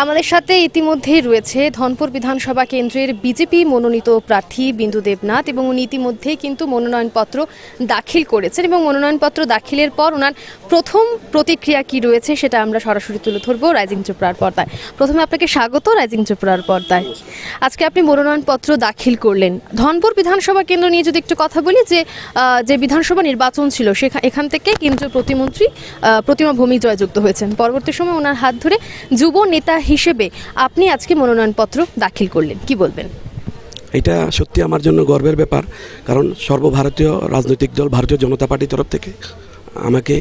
আমাদের সাথে ইতিমধ্যেই রয়েছে ধনপুর বিধানসভা কেন্দ্রের বিজেপি মনোনীত প্রার্থী বিন্দু দেবনাথ এবং উনি ইতিমধ্যেই কিন্তু মনোনয়নপত্র দাখিল করেছেন এবং মনোনয়নপত্র দাখিলের পর ওনার প্রথম প্রতিক্রিয়া কি রয়েছে সেটা আমরা সরাসরি তুলে ধরবো রাইজিং চোপড়ার পর্দায়। প্রথমে আপনাকে স্বাগত রাইজিং চোপড়ার পর্দায়। আজকে আপনি মনোনয়নপত্র দাখিল করলেন। ধনপুর বিধানসভা কেন্দ্র নিয়ে যদি একটু কথা বলি যে যে বিধানসভা নির্বাচন ছিল সেখা, এখান থেকে কেন্দ্রীয় প্রতিমন্ত্রী প্রতিমা ভূমি জয়যুক্ত হয়েছেন। পরবর্তী সময় ওনার হাত ধরে যুব নেতা হিসেবে আপনি আজকে মনোনয়নপত্র দাখিল করলেন। কি বলবেন? এটা সত্যি আমার জন্য গর্বের ব্যাপার কারণ সর্বভারতীয় রাজনৈতিক দল ভারতীয় জনতা পার্টির তরফ থেকে আমাকে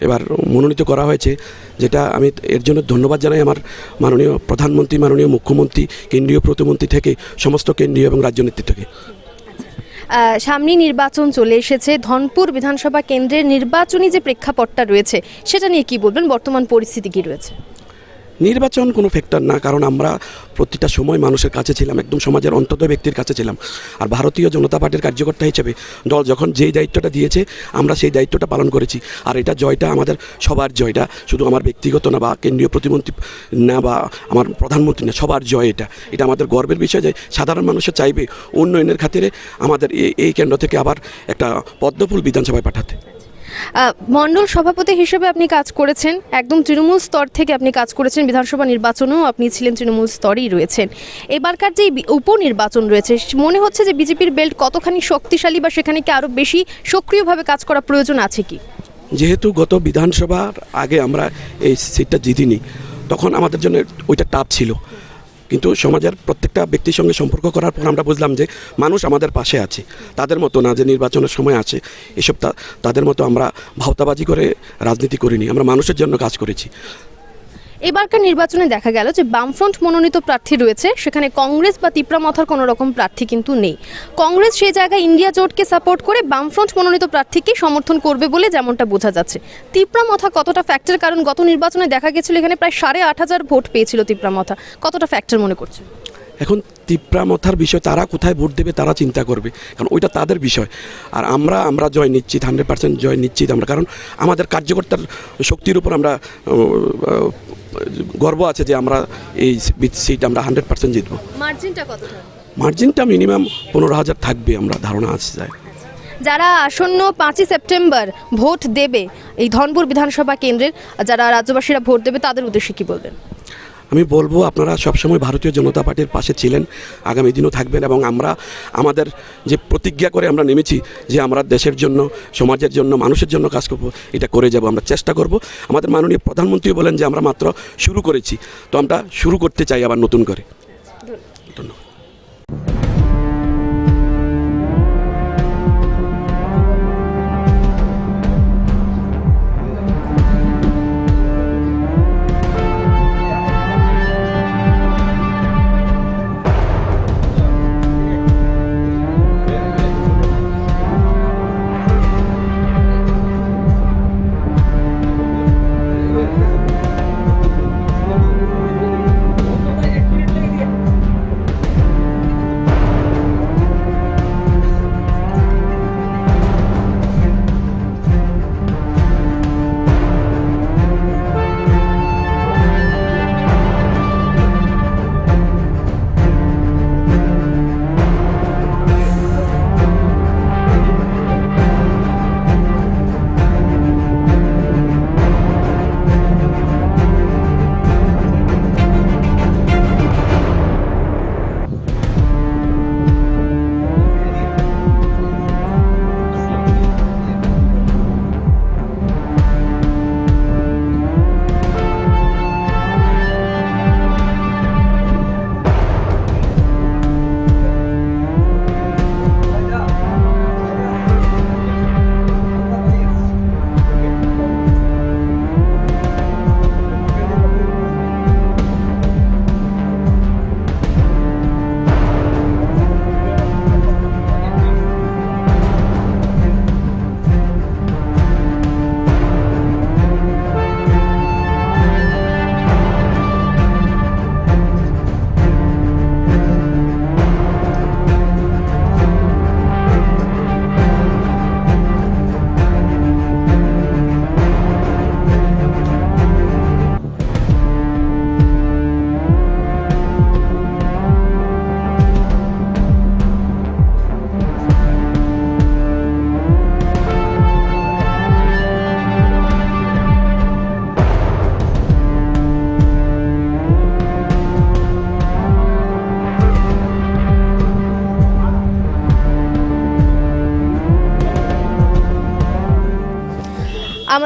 এবার মনোনীত করা হয়েছে যেটা আমি এর জন্য ধন্যবাদ জানাই আমার মাননীয় প্রধানমন্ত্রী মাননীয় মুখ্যমন্ত্রী কেন্দ্রীয় প্রতিমন্ত্রী থেকে সমস্ত কেন্দ্রীয় এবং রাজ্য নেতৃত্বকে আহ, সামনেই নির্বাচন চলে এসেছে ধনপুর বিধানসভা কেন্দ্রের নির্বাচনী যে প্রেক্ষাপটটা রয়েছে সেটা নিয়ে কি বলবেন? বর্তমান পরিস্থিতি কি রয়েছে? নির্বাচন কোনো ফ্যাক্টর না, কারণ আমরা প্রতিটা সময় মানুষের কাছে ছিলাম, একদম সমাজের অন্তত ব্যক্তির কাছে ছিলাম। আর ভারতীয় জনতা পার্টির কার্যকর্তা হিসেবে দল যখন যেই দায়িত্বটা দিয়েছে, আমরা সেই দায়িত্বটা পালন করেছি। আর এটা জয়টা আমাদের সবার জয়টা, শুধু আমার ব্যক্তিগত না বা কেন্দ্রীয় প্রতিমন্ত্রী না বা আমার প্রধানমন্ত্রী না, সবার জয় এটা। এটা আমাদের গর্বের বিষয় যে সাধারণ মানুষের চাইবে উন্নয়নের খাতিরে আমাদের এই কেন্দ্র থেকে আবার একটা পদ্মফুল বিধানসভায় পাঠাতে। মণ্ডল সভাপতি হিসেবে আপনি কাজ করেছেন। একদম তৃণমূল স্তর থেকে আপনি কাজ করেছেন। বিধানসভা নির্বাচনেও আপনি ছিলেন তৃণমূল স্তরেই রয়েছেন। এবারকার যে উপনির্বাচন রয়েছে মনে হচ্ছে যে বিজেপির বেল্ট কতখানি শক্তিশালী বা সেখানে কি আরও বেশি সক্রিয়ভাবে কাজ করা প্রয়োজন আছে কি? যেহেতু গত বিধানসভার আগে আমরা এই সিটটা জিতিনি, তখন আমাদের জন্য ওইটা টাপ ছিল। কিন্তু সমাজের প্রত্যেকটা ব্যক্তির সঙ্গে সম্পর্ক করার পর আমরা বুঝলাম যে মানুষ আমাদের পাশে আছে। তাদের মতো না যে নির্বাচনের সময় আছে। এসব তাদের মতো আমরা ভাওতাবাজি করে রাজনীতি করিনি। আমরা মানুষের জন্য কাজ করেছি। এবারকার নির্বাচনে দেখা গেল যে বামফ্রন্ট মনোনীত প্রার্থী রয়েছে, সেখানে কংগ্রেস বা তিপ্রামথার কোনো রকম প্রার্থী কিন্তু নেই। কংগ্রেস সেই জায়গায় ইন্ডিয়া জোটকে সাপোর্ট করে বামফ্রন্ট মনোনীত প্রার্থীকে সমর্থন করবে বলে যেমনটা বোঝা যাচ্ছে। তিপ্রামথা কতটা ফ্যাক্টর কারণ? গত নির্বাচনে দেখা গেছিল এখানে প্রায় সাড়ে আট হাজার ভোট পেয়েছিল তিপ্রামথা কতটা ফ্যাক্টর মনে করছে এখন তিপ্রামথার বিষয়, তারা কোথায় ভোট দেবে তারা চিন্তা করবে, কারণ ওইটা তাদের বিষয়। আর আমরা আমরা জয় নিশ্চিত হান্ড্রেড পার্সেন্ট জয় নিশ্চিত আমরা, কারণ আমাদের কার্যকর্তার শক্তির উপর আমরা গর্ব আছে যে আমরা এই সিট আমরা হান্ড্রেড পার্সেন্ট জিতবো। মার্জিনটা মার্জিনটা মিনিমাম পনেরো হাজার থাকবে আমরা ধারণা আছে যায় যারা আসন্ন পাঁচই সেপ্টেম্বর ভোট দেবে এই ধনপুর বিধানসভা কেন্দ্রের যারা রাজ্যবাসীরা ভোট দেবে তাদের উদ্দেশ্যে কি বলবেন? আমি বলব, আপনারা সবসময় ভারতীয় জনতা পার্টির পাশে ছিলেন, আগামী দিনও থাকবেন এবং আমরা আমাদের যে প্রতিজ্ঞা করে আমরা নেমেছি যে আমরা দেশের জন্য, সমাজের জন্য, মানুষের জন্য কাজ করব, এটা করে যাব, আমরা চেষ্টা করব। আমাদের মাননীয় প্রধানমন্ত্রী বলেন যে আমরা মাত্র শুরু করেছি, তো আমরা শুরু করতে চাই আবার নতুন করে।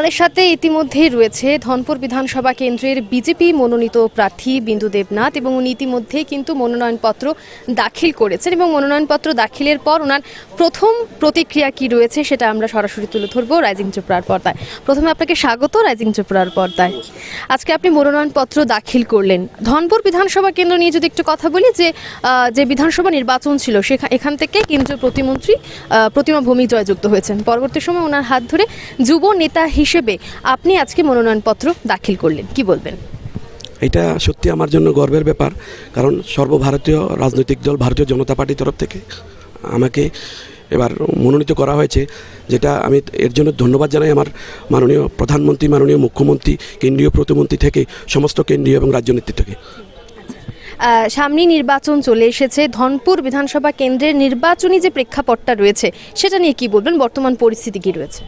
আমাদের সাথে ইতিমধ্যেই রয়েছে ধনপুর বিধানসভা কেন্দ্রের বিজেপি মনোনীত প্রার্থী বিন্দু দেবনাথ এবং উনি ইতিমধ্যে কিন্তু মনোনয়নপত্র দাখিল করেছেন এবং মনোনয়নপত্র দাখিলের পর ওনার প্রথম প্রতিক্রিয়া কি রয়েছে সেটা আমরা সরাসরি তুলে ধরবো রাইজিং চোপড়ার পর্দায়। প্রথমে আপনাকে স্বাগত রাইজিং চোপড়ার পর্দায়। আজকে আপনি মনোনয়নপত্র দাখিল করলেন। ধনপুর বিধানসভা কেন্দ্র নিয়ে যদি একটু কথা বলি যে যে বিধানসভা নির্বাচন ছিল সেখান এখান থেকে কেন্দ্রীয় প্রতিমন্ত্রী প্রতিমা ভূমি জয়যুক্ত হয়েছেন। পরবর্তী সময় ওনার হাত ধরে যুব নেতা হিসেবে আপনি আজকে মনোনয়নপত্র দাখিল করলেন। কি বলবেন? এটা সত্যি আমার জন্য গর্বের ব্যাপার কারণ সর্বভারতীয় রাজনৈতিক দল ভারতীয় জনতা পার্টির তরফ থেকে আমাকে এবার মনোনীত করা হয়েছে যেটা আমি এর জন্য ধন্যবাদ জানাই আমার মাননীয় প্রধানমন্ত্রী মাননীয় মুখ্যমন্ত্রী কেন্দ্রীয় প্রতিমন্ত্রী থেকে সমস্ত কেন্দ্রীয় এবং রাজ্য নেতৃত্বকে আহ, সামনে নির্বাচন চলে এসেছে। ধনপুর বিধানসভা কেন্দ্রের নির্বাচনী যে প্রেক্ষাপটটা রয়েছে সেটা নিয়ে কি বলবেন? বর্তমান পরিস্থিতি কি রয়েছে?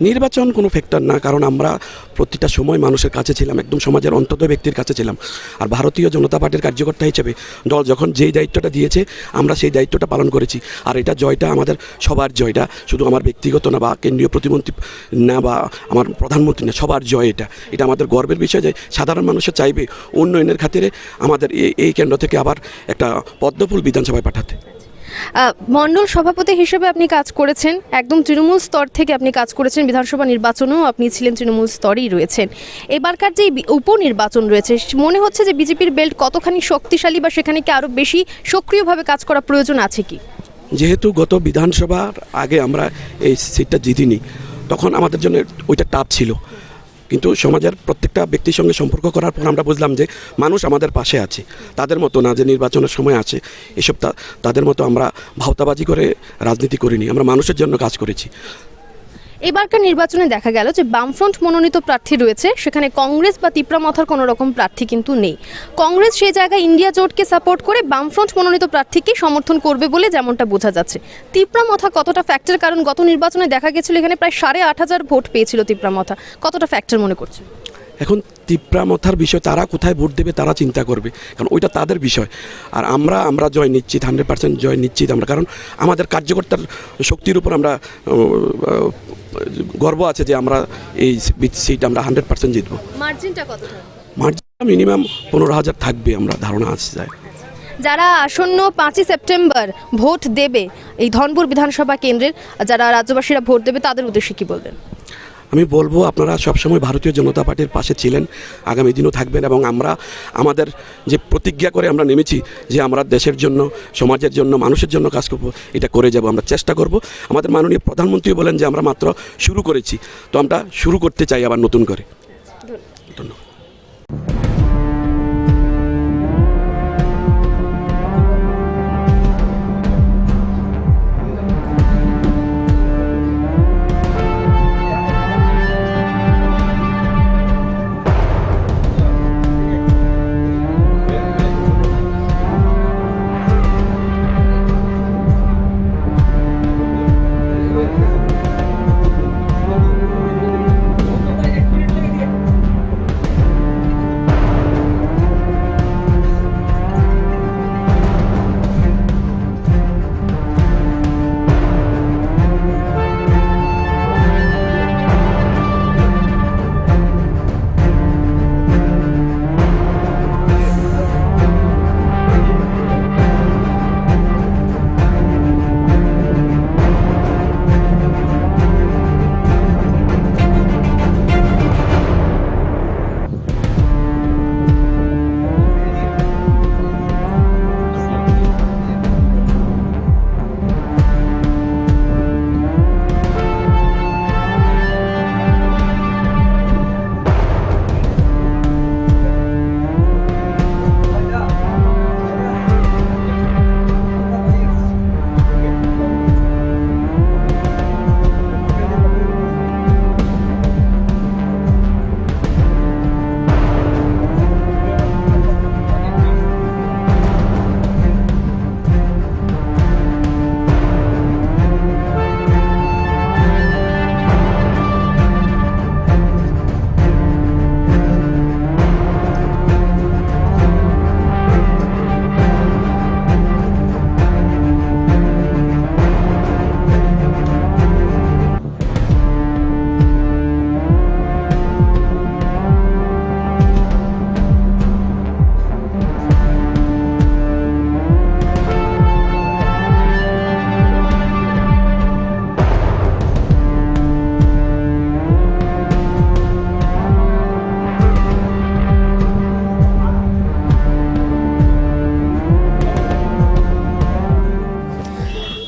নির্বাচন কোনো ফ্যাক্টর না, কারণ আমরা প্রতিটা সময় মানুষের কাছে ছিলাম, একদম সমাজের অন্তত ব্যক্তির কাছে ছিলাম। আর ভারতীয় জনতা পার্টির কার্যকর্তা হিসেবে দল যখন যেই দায়িত্বটা দিয়েছে, আমরা সেই দায়িত্বটা পালন করেছি। আর এটা জয়টা আমাদের সবার জয়টা শুধু আমার ব্যক্তিগত না বা কেন্দ্রীয় প্রতিমন্ত্রী না বা আমার প্রধানমন্ত্রী না, সবার জয় এটা। এটা আমাদের গর্বের বিষয় যে সাধারণ মানুষের চাইবে উন্নয়নের খাতিরে আমাদের এই কেন্দ্র থেকে আবার একটা পদ্মফুল বিধানসভায় পাঠাতে। মণ্ডল সভাপতি হিসেবে আপনি কাজ করেছেন। একদম তৃণমূল স্তর থেকে আপনি কাজ করেছেন। বিধানসভা নির্বাচনেও আপনি ছিলেন তৃণমূল স্তরেই রয়েছেন। এবারকার যে উপনির্বাচন রয়েছে মনে হচ্ছে যে বিজেপির বেল্ট কতখানি শক্তিশালী বা সেখানে কি আরও বেশি সক্রিয়ভাবে কাজ করা প্রয়োজন আছে কি? যেহেতু গত বিধানসভার আগে আমরা এই সিটটা জিতিনি, তখন আমাদের জন্য ওইটা টাপ ছিল। কিন্তু সমাজের প্রত্যেকটা ব্যক্তির সঙ্গে সম্পর্ক করার পর আমরা বুঝলাম যে মানুষ আমাদের পাশে আছে। তাদের মতো না যে নির্বাচনের সময় আছে। এসব তাদের মতো আমরা ভাওতাবাজি করে রাজনীতি করিনি। আমরা মানুষের জন্য কাজ করেছি। এবারকার নির্বাচনে দেখা গেল যে বামফ্রন্ট মনোনীত প্রার্থী রয়েছে। সেখানে কংগ্রেস বা তিপ্রামথার কোনো রকম প্রার্থী কিন্তু নেই। কংগ্রেস সেই জায়গায় ইন্ডিয়া জোটকে সাপোর্ট করে বামফ্রন্ট মনোনীত প্রার্থীকে সমর্থন করবে বলে যেমনটা বোঝা যাচ্ছে। তিপ্রামথা কতটা ফ্যাক্টর কারণ গত নির্বাচনে দেখা গেছিল এখানে প্রায় সাড়ে আট হাজার ভোট পেয়েছিল তিপ্রামথা কতটা ফ্যাক্টর মনে করছে এখন তিপ্রামথার বিষয় তারা কোথায় ভোট দেবে তারা চিন্তা করবে কারণ ওইটা তাদের বিষয়। আর আমরা আমরা জয় নিশ্চিত হান্ড্রেড পার্সেন্ট জয় নিশ্চিত আমরা কারণ আমাদের কার্যকর্তার শক্তির উপর আমরা গর্ব আছে যে আমরা এই সিট আমরা হান্ড্রেড পার্সেন্ট জিতবো। মার্জিনটা মার্জিন মিনিমাম পনেরো হাজার থাকবে আমরা ধারণা আছে যায় যারা আসন্ন পাঁচই সেপ্টেম্বর ভোট দেবে এই ধনপুর বিধানসভা কেন্দ্রের যারা রাজ্যবাসীরা ভোট দেবে তাদের উদ্দেশ্যে কি বলবেন? আমি বলব, আপনারা সবসময় ভারতীয় জনতা পার্টির পাশে ছিলেন, আগামী দিনও থাকবেন এবং আমরা আমাদের যে প্রতিজ্ঞা করে আমরা নেমেছি যে আমরা দেশের জন্য, সমাজের জন্য, মানুষের জন্য কাজ করব, এটা করে যাব, আমরা চেষ্টা করব। আমাদের মাননীয় প্রধানমন্ত্রী বলেন যে আমরা মাত্র শুরু করেছি, তো আমরা শুরু করতে চাই আবার নতুন করে।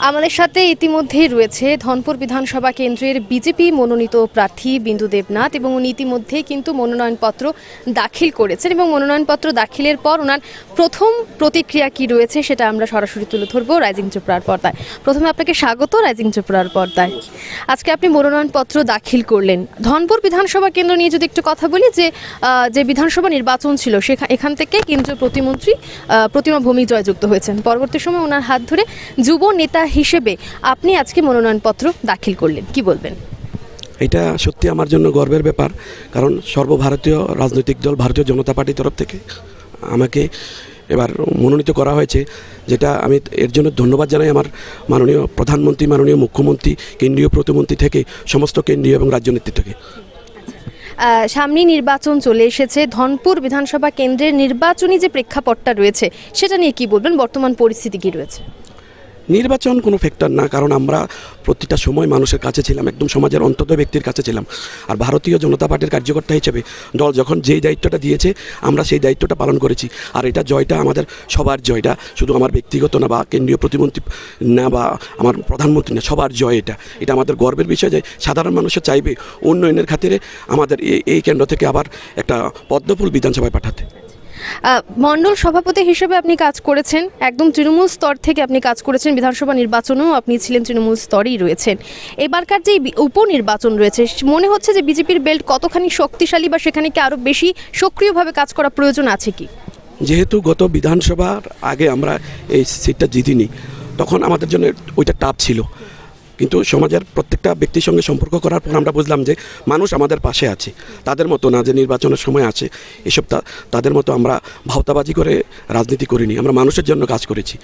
আমাদের সাথে ইতিমধ্যেই রয়েছে ধনপুর বিধানসভা কেন্দ্রের বিজেপি মনোনীত প্রার্থী বিন্দু দেবনাথ এবং উনি ইতিমধ্যেই কিন্তু মনোনয়নপত্র দাখিল করেছেন এবং মনোনয়নপত্র দাখিলের পর ওনার প্রথম প্রতিক্রিয়া কি রয়েছে সেটা আমরা সরাসরি তুলে ধরবো রাইজিং চোপড়ার পর্দায়। প্রথমে আপনাকে স্বাগত রাইজিং চোপড়ার পর্দায়। আজকে আপনি মনোনয়নপত্র দাখিল করলেন। ধনপুর বিধানসভা কেন্দ্র নিয়ে যদি একটু কথা বলি যে যে বিধানসভা নির্বাচন ছিল সেখান এখান থেকে কেন্দ্রীয় প্রতিমন্ত্রী প্রতিমা ভৌমিক জয়যুক্ত হয়েছেন। পরবর্তী সময় ওনার হাত ধরে যুব নেতা হিসেবে আপনি আজকে মনোনয়নপত্র দাখিল করলেন। কি বলবেন? এটা সত্যি আমার জন্য গর্বের ব্যাপার কারণ সর্বভারতীয় রাজনৈতিক দল ভারতীয় জনতা পার্টির তরফ থেকে আমাকে এবার মনোনীত করা হয়েছে যেটা আমি এর জন্য ধন্যবাদ জানাই আমার মাননীয় প্রধানমন্ত্রী মাননীয় মুখ্যমন্ত্রী কেন্দ্রীয় প্রতিমন্ত্রী থেকে সমস্ত কেন্দ্রীয় এবং রাজ্য নেতৃত্বকে আহ, সামনেই নির্বাচন চলে এসেছে ধনপুর বিধানসভা কেন্দ্রের নির্বাচনী যে প্রেক্ষাপটটা রয়েছে সেটা নিয়ে কি বলবেন? বর্তমান পরিস্থিতি কি রয়েছে? নির্বাচন কোনো ফ্যাক্টর না, কারণ আমরা প্রতিটা সময় মানুষের কাছে ছিলাম, একদম সমাজের অন্তত ব্যক্তির কাছে ছিলাম। আর ভারতীয় জনতা পার্টির কার্যকর্তা হিসেবে দল যখন যেই দায়িত্বটা দিয়েছে, আমরা সেই দায়িত্বটা পালন করেছি। আর এটা জয়টা আমাদের সবার জয়টা, শুধু আমার ব্যক্তিগত না বা কেন্দ্রীয় প্রতিমন্ত্রী না বা আমার প্রধানমন্ত্রী না, সবার জয় এটা। এটা আমাদের গর্বের বিষয় যে সাধারণ মানুষের চাইবে, উন্নয়নের খাতিরে আমাদের এই কেন্দ্র থেকে আবার একটা পদ্মফুল বিধানসভায় পাঠাতে। মণ্ডল সভাপতি হিসেবে আপনি কাজ করেছেন। একদম তৃণমূল স্তর থেকে আপনি কাজ করেছেন। বিধানসভা নির্বাচনেও আপনি ছিলেন তৃণমূল স্তরেই রয়েছেন। এবারকার যে উপনির্বাচন রয়েছে মনে হচ্ছে যে বিজেপির বেল্ট কতখানি শক্তিশালী বা সেখানে কি আরও বেশি সক্রিয়ভাবে কাজ করা প্রয়োজন আছে কি? যেহেতু গত বিধানসভার আগে আমরা এই সিটটা জিতিনি, তখন আমাদের জন্য ওইটা টাফ ছিল। কিন্তু সমাজের প্রত্যেকটা ব্যক্তির সঙ্গে সম্পর্ক করার পর আমরা বুঝলাম যে মানুষ আমাদের পাশে আছে। তাদের মতো না যে নির্বাচনের সময় আছে। এসব তাদের মতো আমরা ভাওতাবাজি করে রাজনীতি করিনি। আমরা মানুষের জন্য কাজ করেছি।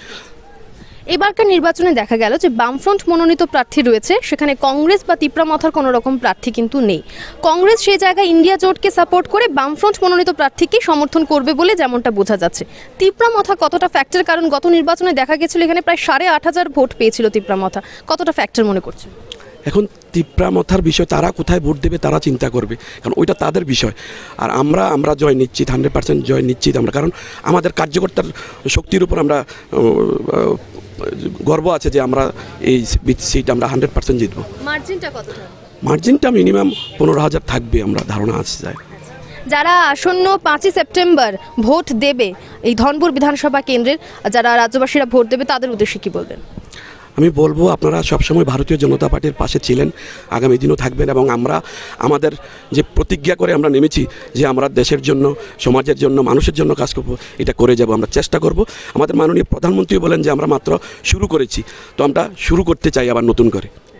এবারকার নির্বাচনে দেখা গেল যে বামফ্রন্ট মনোনীত প্রার্থী রয়েছে, সেখানে কংগ্রেস বা তিপ্রামথার কোনো রকম প্রার্থী কিন্তু নেই। কংগ্রেস সেই জায়গায় ইন্ডিয়া জোটকে সাপোর্ট করে বামফ্রন্ট মনোনীত প্রার্থীকে সমর্থন করবে বলে যেমনটা বোঝা যাচ্ছে। তিপ্রামথা কতটা ফ্যাক্টর কারণ গত নির্বাচনে দেখা গেছিল, এখানে প্রায় সাড়ে আট হাজার ভোট পেয়েছিল তিপ্রামথা কতটা ফ্যাক্টর মনে করছে এখন তিপ্রামথার বিষয়, তারা কোথায় ভোট দেবে তারা চিন্তা করবে, কারণ ওইটা তাদের বিষয়। আর আমরা আমরা জয় নিশ্চিত হান্ড্রেড পার্সেন্ট জয় নিশ্চিত আমরা, কারণ আমাদের কার্যকর্তার শক্তির উপর আমরা গর্ব আছে যে আমরা এই সিট আমরা হান্ড্রেড পার্সেন্ট জিতবো। মার্জিনটা মার্জিনটা মিনিমাম পনেরো হাজার থাকবে আমরা ধারণা আছে যায়। যারা আসন্ন পাঁচই সেপ্টেম্বর ভোট দেবে এই ধনপুর বিধানসভা কেন্দ্রের যারা রাজ্যবাসীরা ভোট দেবে তাদের উদ্দেশ্যে কি বলবেন? আমি বলব, আপনারা সবসময় ভারতীয় জনতা পার্টির পাশে ছিলেন, আগামী দিনও থাকবেন এবং আমরা আমাদের যে প্রতিজ্ঞা করে আমরা নেমেছি যে আমরা দেশের জন্য, সমাজের জন্য, মানুষের জন্য কাজ করব, এটা করে যাব, আমরা চেষ্টা করব। আমাদের মাননীয় প্রধানমন্ত্রী বলেন যে আমরা মাত্র শুরু করেছি, তো আমরা শুরু করতে চাই আবার নতুন করে।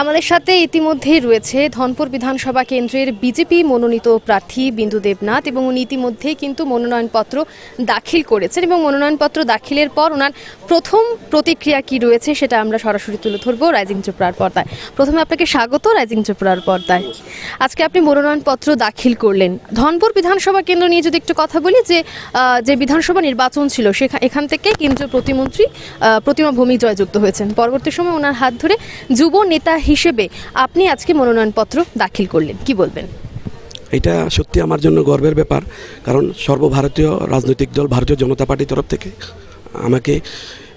আমাদের সাথে ইতিমধ্যেই রয়েছে ধনপুর বিধানসভা কেন্দ্রের বিজেপি মনোনীত প্রার্থী বিন্দু দেবনাথ এবং উনি ইতিমধ্যেই কিন্তু মনোনয়নপত্র দাখিল করেছেন এবং মনোনয়নপত্র দাখিলের পর ওনার প্রথম প্রতিক্রিয়া কি রয়েছে সেটা আমরা সরাসরি তুলে ধরবো রাইজিং চোপড়ার পর্দায়। প্রথমে আপনাকে স্বাগত রাইজিং চোপড়ার পর্দায়। আজকে আপনি মনোনয়নপত্র দাখিল করলেন। ধনপুর বিধানসভা কেন্দ্র নিয়ে যদি একটু কথা বলি যে যে বিধানসভা নির্বাচন ছিল সেখান এখান থেকে কেন্দ্রীয় প্রতিমন্ত্রী প্রতিমা ভৌমিক জয়যুক্ত হয়েছেন। পরবর্তী সময় ওনার হাত ধরে যুব নেতা হিসেবে আপনি আজকে মনোনয়নপত্র দাখিল করলেন। কি বলবেন? এটা সত্যি আমার জন্য গর্বের ব্যাপার কারণ সর্বভারতীয় রাজনৈতিক দল ভারতীয় জনতা পার্টির তরফ থেকে আমাকে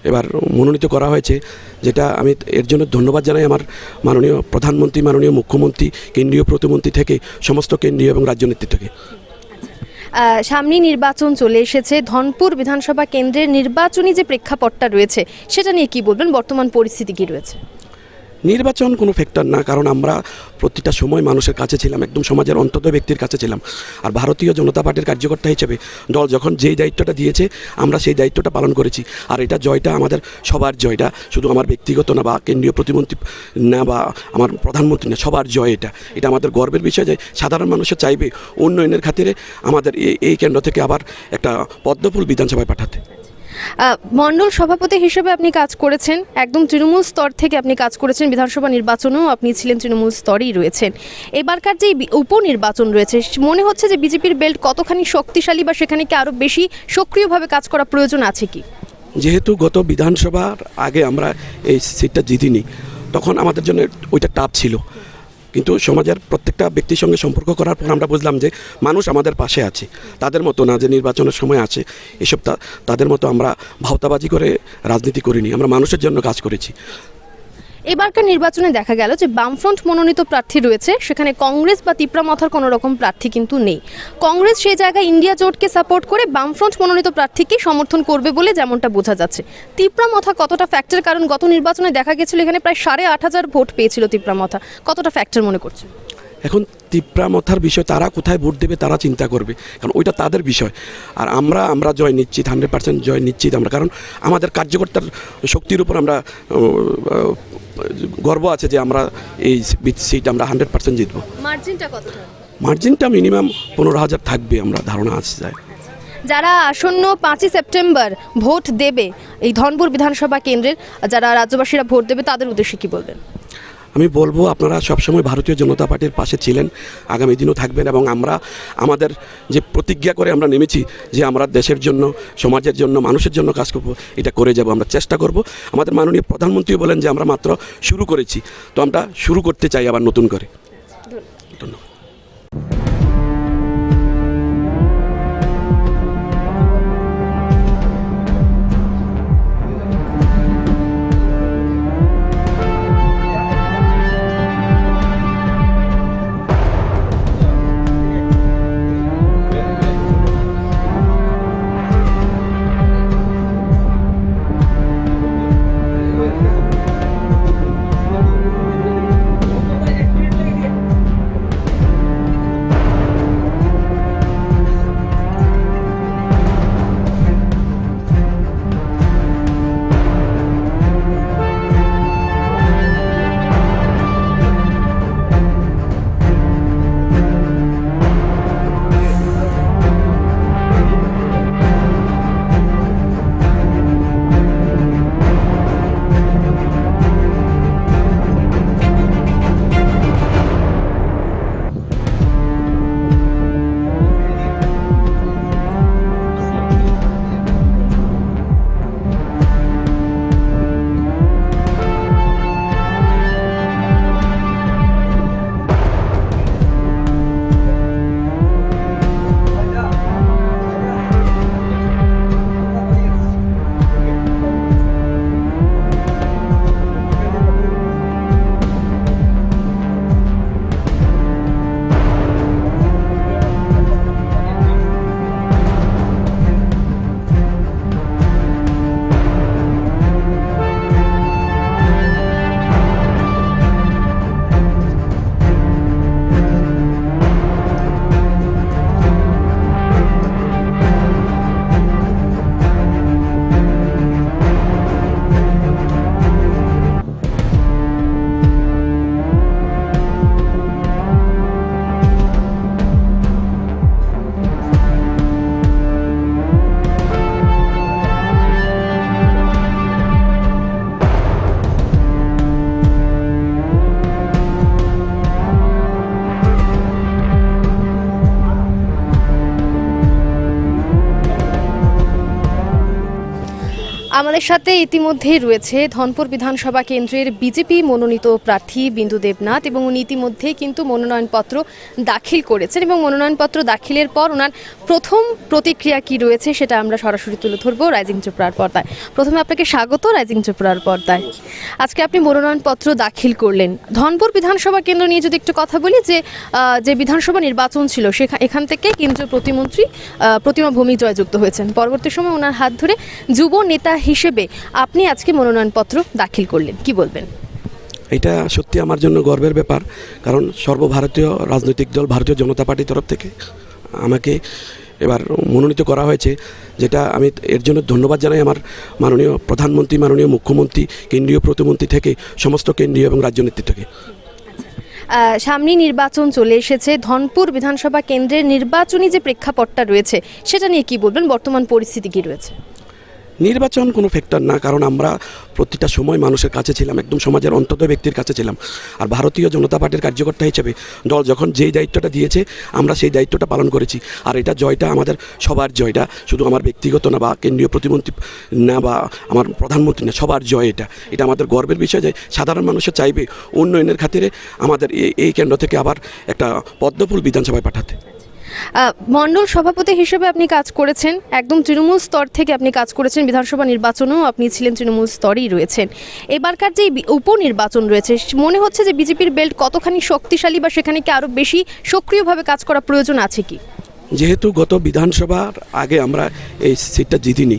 এবার মনোনীত করা হয়েছে যেটা আমি এর জন্য ধন্যবাদ জানাই আমার মাননীয় প্রধানমন্ত্রী মাননীয় মুখ্যমন্ত্রী কেন্দ্রীয় প্রতিমন্ত্রী থেকে সমস্ত কেন্দ্রীয় এবং রাজ্য নেতৃত্বকে আহ, সামনেই নির্বাচন চলে এসেছে ধনপুর বিধানসভা কেন্দ্রের নির্বাচনী যে প্রেক্ষাপটটা রয়েছে সেটা নিয়ে কি বলবেন? বর্তমান পরিস্থিতি কি রয়েছে? নির্বাচন কোনো ফ্যাক্টর না, কারণ আমরা প্রতিটা সময় মানুষের কাছে ছিলাম, একদম সমাজের অন্তত ব্যক্তির কাছে ছিলাম। আর ভারতীয় জনতা পার্টির কার্যকর্তা হিসেবে দল যখন যেই দায়িত্বটা দিয়েছে, আমরা সেই দায়িত্বটা পালন করেছি। আর এটা জয়টা আমাদের সবার জয়টা, শুধু আমার ব্যক্তিগত না বা কেন্দ্রীয় প্রতিমন্ত্রী না বা আমার প্রধানমন্ত্রী না, সবার জয় এটা। এটা আমাদের গর্বের বিষয় যে সাধারণ মানুষের চাইবে উন্নয়নের খাতিরে আমাদের এই কেন্দ্র থেকে আবার একটা পদ্মফুল বিধানসভায় পাঠাতে। মণ্ডল সভাপতি হিসেবে আপনি কাজ করেছেন। একদম তৃণমূল স্তর থেকে আপনি কাজ করেছেন। বিধানসভা নির্বাচনেও আপনি ছিলেন তৃণমূল স্তরেই রয়েছেন। এবারকার যে উপনির্বাচন রয়েছে মনে হচ্ছে যে বিজেপির বেল্ট কতখানি শক্তিশালী বা সেখানে কি আরও বেশি সক্রিয়ভাবে কাজ করা প্রয়োজন আছে কি? যেহেতু গত বিধানসভার আগে আমরা এই সিটটা জিতিনি, তখন আমাদের জন্য ওইটা টাপ ছিল। কিন্তু সমাজের প্রত্যেকটা ব্যক্তির সঙ্গে সম্পর্ক করার পর আমরা বুঝলাম যে মানুষ আমাদের পাশে আছে। তাদের মতো না যে নির্বাচনের সময় আছে। এসব তাদের মতো আমরা ভাওতাবাজি করে রাজনীতি করিনি। আমরা মানুষের জন্য কাজ করেছি। এবারকার নির্বাচনে দেখা গেল যে বামফ্রন্ট মনোনীত প্রার্থী রয়েছে, সেখানে কংগ্রেস বা তিপ্রামথার কোনো রকম প্রার্থী কিন্তু নেই। কংগ্রেস সেই জায়গায় ইন্ডিয়া জোটকে সাপোর্ট করে বামফ্রন্ট মনোনীত প্রার্থীকে সমর্থন করবে বলে যেমনটা বোঝা যাচ্ছে। তিপ্রামথা কতটা ফ্যাক্টর কারণ? গত নির্বাচনে দেখা গেছিল এখানে প্রায় সাড়ে আট হাজার ভোট পেয়েছিল তিপ্রামথা কতটা ফ্যাক্টর মনে করছে এখন তিপ্রামথার বিষয়, তারা কোথায় ভোট দেবে তারা চিন্তা করবে, কারণ ওইটা তাদের বিষয়। আর আমরা আমরা জয় নিশ্চিত হান্ড্রেড পার্সেন্ট জয় নিশ্চিত আমরা, কারণ আমাদের কার্যকর্তার শক্তির উপর আমরা গর্ব আছে যে আমরা এই সিট আমরা হান্ড্রেড পার্সেন্ট জিতবো। মার্জিনটা মার্জিনটা মিনিমাম পনেরো হাজার থাকবে আমরা ধারণা আছে যায়। যারা আসন্ন পাঁচই সেপ্টেম্বর ভোট দেবে এই ধনপুর বিধানসভা কেন্দ্রের যারা রাজ্যবাসীরা ভোট দেবে তাদের উদ্দেশ্যে কি বলবেন? আমি বলব, আপনারা সবসময় ভারতীয় জনতা পার্টির পাশে ছিলেন, আগামী দিনও থাকবেন এবং আমরা আমাদের যে প্রতিজ্ঞা করে আমরা নেমেছি যে আমরা দেশের জন্য, সমাজের জন্য, মানুষের জন্য কাজ করব, এটা করে যাব, আমরা চেষ্টা করব। আমাদের মাননীয় প্রধানমন্ত্রী বলেন যে আমরা মাত্র শুরু করেছি, তো আমরা শুরু করতে চাই আবার নতুন করে। ধন্যবাদ। আমাদের সাথে ইতিমধ্যেই রয়েছে ধনপুর বিধানসভা কেন্দ্রের বিজেপি মনোনীত প্রার্থী বিন্দু দেবনাথ এবং উনি ইতিমধ্যে কিন্তু মনোনয়নপত্র দাখিল করেছেন এবং মনোনয়নপত্র দাখিলের পর ওনার প্রথম প্রতিক্রিয়া কি রয়েছে সেটা আমরা সরাসরি তুলে ধরবো রাইজিং চোপড়ার পর্দায়। প্রথমে আপনাকে স্বাগত রাইজিং চোপড়ার পর্দায়। আজকে আপনি মনোনয়নপত্র দাখিল করলেন। ধনপুর বিধানসভা কেন্দ্র নিয়ে যদি একটু কথা বলি যে যে বিধানসভা নির্বাচন ছিল সেখান এখান থেকে কেন্দ্রীয় প্রতিমন্ত্রী প্রতিমা ভূমি জয়যুক্ত হয়েছেন। পরবর্তী সময় ওনার হাত ধরে যুব নেতা হিসেবে আপনি আজকে মনোনয়নপত্র দাখিল করলেন। কি বলবেন? এটা সত্যি আমার জন্য গর্বের ব্যাপার কারণ সর্বভারতীয় রাজনৈতিক দল ভারতীয় জনতা পার্টির তরফ থেকে আমাকে এবার মনোনীত করা হয়েছে যেটা আমি এর জন্য ধন্যবাদ জানাই আমার মাননীয় প্রধানমন্ত্রী মাননীয় মুখ্যমন্ত্রী কেন্দ্রীয় প্রতিমন্ত্রী থেকে সমস্ত কেন্দ্রীয় এবং রাজ্য নেতৃত্বকে আহ, সামনে নির্বাচন চলে এসেছে ধনপুর বিধানসভা কেন্দ্রের নির্বাচনী যে প্রেক্ষাপটটা রয়েছে সেটা নিয়ে কি বলবেন? বর্তমান পরিস্থিতি কি রয়েছে? নির্বাচন কোনো ফ্যাক্টর না, কারণ আমরা প্রতিটা সময় মানুষের কাছে ছিলাম, একদম সমাজের অন্তত ব্যক্তির কাছে ছিলাম। আর ভারতীয় জনতা পার্টির কার্যকর্তা হিসেবে দল যখন যেই দায়িত্বটা দিয়েছে, আমরা সেই দায়িত্বটা পালন করেছি। আর এটা জয়টা আমাদের সবার জয়টা শুধু আমার ব্যক্তিগত না বা কেন্দ্রীয় প্রতিমন্ত্রী না বা আমার প্রধানমন্ত্রী না, সবার জয় এটা। এটা আমাদের গর্বের বিষয় যে সাধারণ মানুষের চাইবে উন্নয়নের খাতিরে আমাদের এই- কেন্দ্র থেকে আবার একটা পদ্মফুল বিধানসভায় পাঠাতে। মণ্ডল সভাপতি হিসেবে আপনি কাজ করেছেন। একদম তৃণমূল স্তর থেকে আপনি কাজ করেছেন। বিধানসভা নির্বাচনেও আপনি ছিলেন তৃণমূল স্তরেই রয়েছেন। এবারকার যে উপনির্বাচন রয়েছে মনে হচ্ছে যে বিজেপির বেল্ট কতখানি শক্তিশালী বা সেখানে কি আরও বেশি সক্রিয়ভাবে কাজ করা প্রয়োজন আছে কি? যেহেতু গত বিধানসভার আগে আমরা এই সিটটা জিতিনি,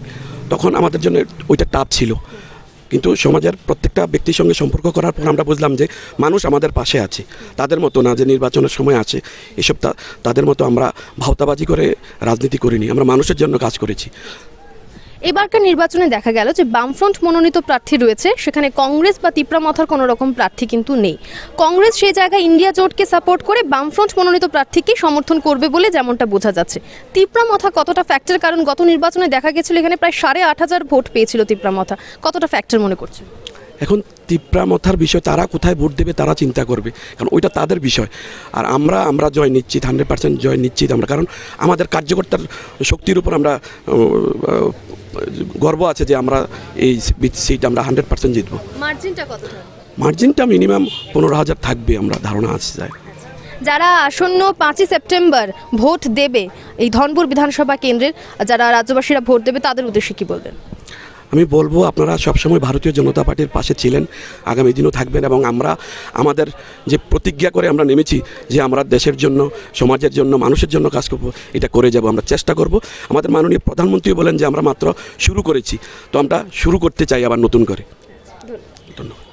তখন আমাদের জন্য ওইটা টাপ ছিল। কিন্তু সমাজের প্রত্যেকটা ব্যক্তির সঙ্গে সম্পর্ক করার পর আমরা বুঝলাম যে মানুষ আমাদের পাশে আছে। তাদের মতো না যে নির্বাচনের সময় আছে। এসব তাদের মতো আমরা ভাওতাবাজি করে রাজনীতি করিনি। আমরা মানুষের জন্য কাজ করেছি। এবারকার নির্বাচনে দেখা গেল যে বামফ্রন্ট মনোনীত প্রার্থী রয়েছে, সেখানে কংগ্রেস বা তিপ্রামথার কোনো রকম প্রার্থী কিন্তু নেই। কংগ্রেস সেই জায়গায় ইন্ডিয়া জোটকে সাপোর্ট করে বামফ্রন্ট মনোনীত প্রার্থীকে সমর্থন করবে বলে যেমনটা বোঝা যাচ্ছে। তিপ্রামথা কতটা ফ্যাক্টর কারণ গত নির্বাচনে দেখা গেছিল, এখানে প্রায় সাড়ে আট হাজার ভোট পেয়েছিল তিপ্রামথা কতটা ফ্যাক্টর মনে করছেন এখন তিপ্রামথার বিষয়, তারা কোথায় ভোট দেবে তারা চিন্তা করবে, কারণ ওইটা তাদের বিষয়। আর আমরা আমরা জয় নিশ্চিত হান্ড্রেড পার্সেন্ট জয় নিশ্চিত আমরা, কারণ আমাদের কার্যকর্তার শক্তির উপর আমরা গর্ব আছে যে আমরা এই সিট আমরা হান্ড্রেড পার্সেন্ট জিতবো। মার্জিনটা মার্জিনটা মিনিমাম পনেরো হাজার থাকবে আমরা ধারণা আছে যায় যারা আসন্ন পাঁচই সেপ্টেম্বর ভোট দেবে এই ধনপুর বিধানসভা কেন্দ্রের যারা রাজ্যবাসীরা ভোট দেবে তাদের উদ্দেশ্যে কি বলবেন? আমি বলব, আপনারা সবসময় ভারতীয় জনতা পার্টির পাশে ছিলেন, আগামী দিনও থাকবেন এবং আমরা আমাদের যে প্রতিজ্ঞা করে আমরা নেমেছি যে আমরা দেশের জন্য, সমাজের জন্য, মানুষের জন্য কাজ করব, এটা করে যাব, আমরা চেষ্টা করব। আমাদের মাননীয় প্রধানমন্ত্রী বলেন যে আমরা মাত্র শুরু করেছি, তো আমরা শুরু করতে চাই আবার নতুন করে। ধন্যবাদ।